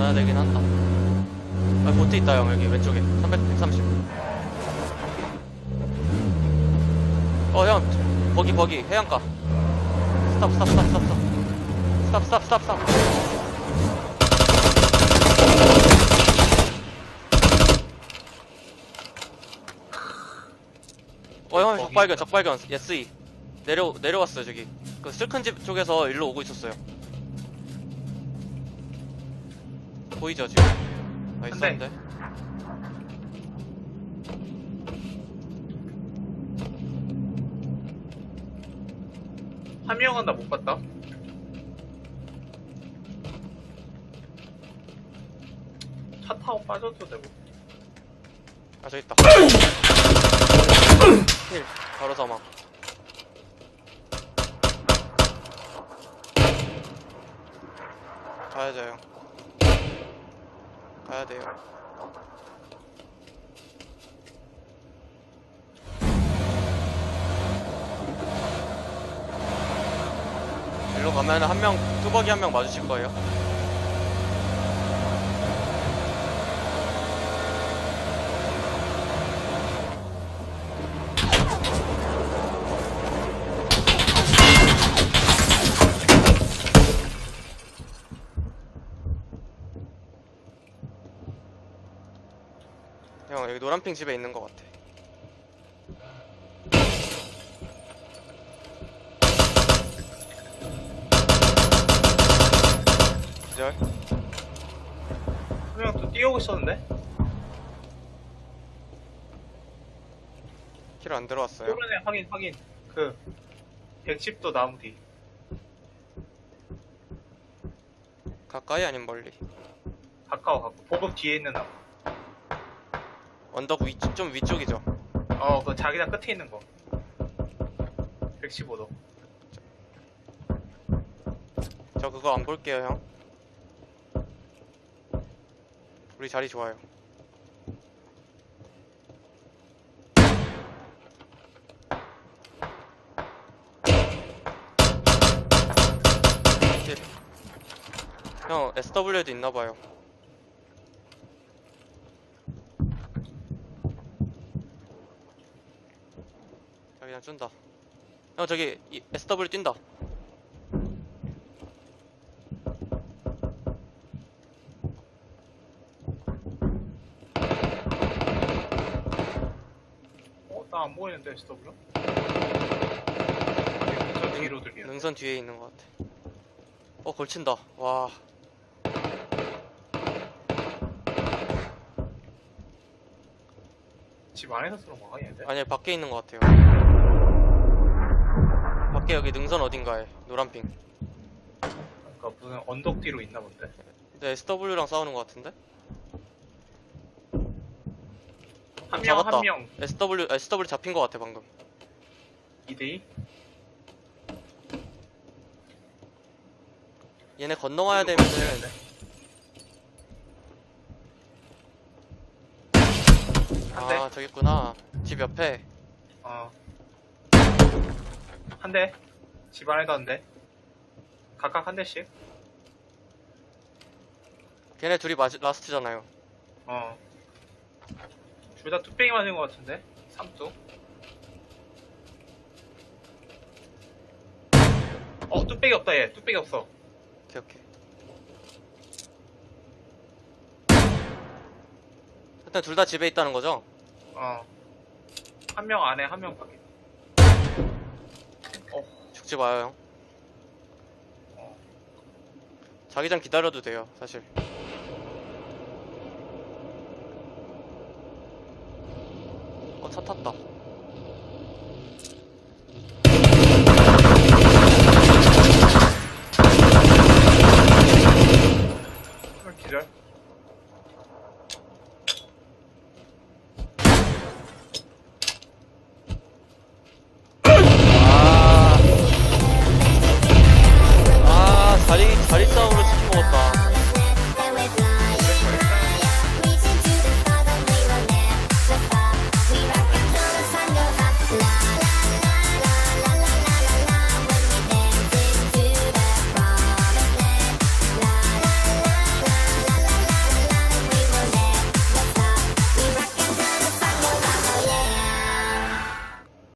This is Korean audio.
넣어야 되긴 한다. 아, 보트 있다, 형, 여기 왼쪽에. 300, 130. 어, 형, 버기, 버기, 해안가. 스탑, 스탑, 스탑, 스탑, 스탑. 스탑, 스탑, 스탑, 스탑. 어, 형, 적발견, 적발견. 예스 내려, 내려왔어요, 저기. 그 슬큰 집 쪽에서 일로 오고 있었어요. 보이죠, 지금? 한 대. 한 명은 나 못 봤다. 차 타고 빠져도 되고. 아, 저기 있다. 힐, 바로 사망. 가야죠, 형. 가야 돼요. 일로 가면 한 명, 뚜벅이 한 명 맞으실 거예요. 여기 노란핑 집에 있는 것 같아. 기절? 한명또 뛰어오고 있었는데? 킬 안 들어왔어요. 오른에 확인, 확인. 그, 110도 나무 뒤. 가까이 아닌 멀리. 가까워, 가까워. 보급 뒤에 있는 나무. 언덕 위, 좀 위쪽이죠. 어, 그 자기장 끝에 있는 거. 115도. 저 그거 안 볼게요, 형. 우리 자리 좋아요. 킬. 형, SW도 있나봐요. 자, 그냥 쫀다. 형, 저기, 이- SW 뛴다. 어, 나 안 보이는데, SW? 저 뒤로 들리는. 능선 뒤에 있는 것 같아. 어, 걸친다. 와. 집 안에서 쓰는 거 아니는데? 아니, 밖에 있는 것 같아요. 밖에 여기 능선 어딘가에. 노란핑. 그러니까 무슨 언덕 뒤로 있나 본데? 근데 SW랑 싸우는 것 같은데? 한 명, 잡았다. 한 명. SW, SW 잡힌 것 같아, 방금. 2대2? 얘네 건너가야 되면은. 아, 저기 있구나. 집 옆에. 어. 한 대. 집 안에도 한 대. 각각 한 대씩. 걔네 둘이 마지, 라스트잖아요. 어. 둘 다 뚝배기 맞은 것 같은데? 삼뚝. 어, 뚝배기 없다, 얘. 뚝배기 없어. 오케이, 오케이. 일단 둘 다 집에 있다는 거죠? 어. 한 명 안에, 한 명 밖에. 굳이 와요 형. 자기장 기다려도 돼요 사실. 어차 탔다. 기절?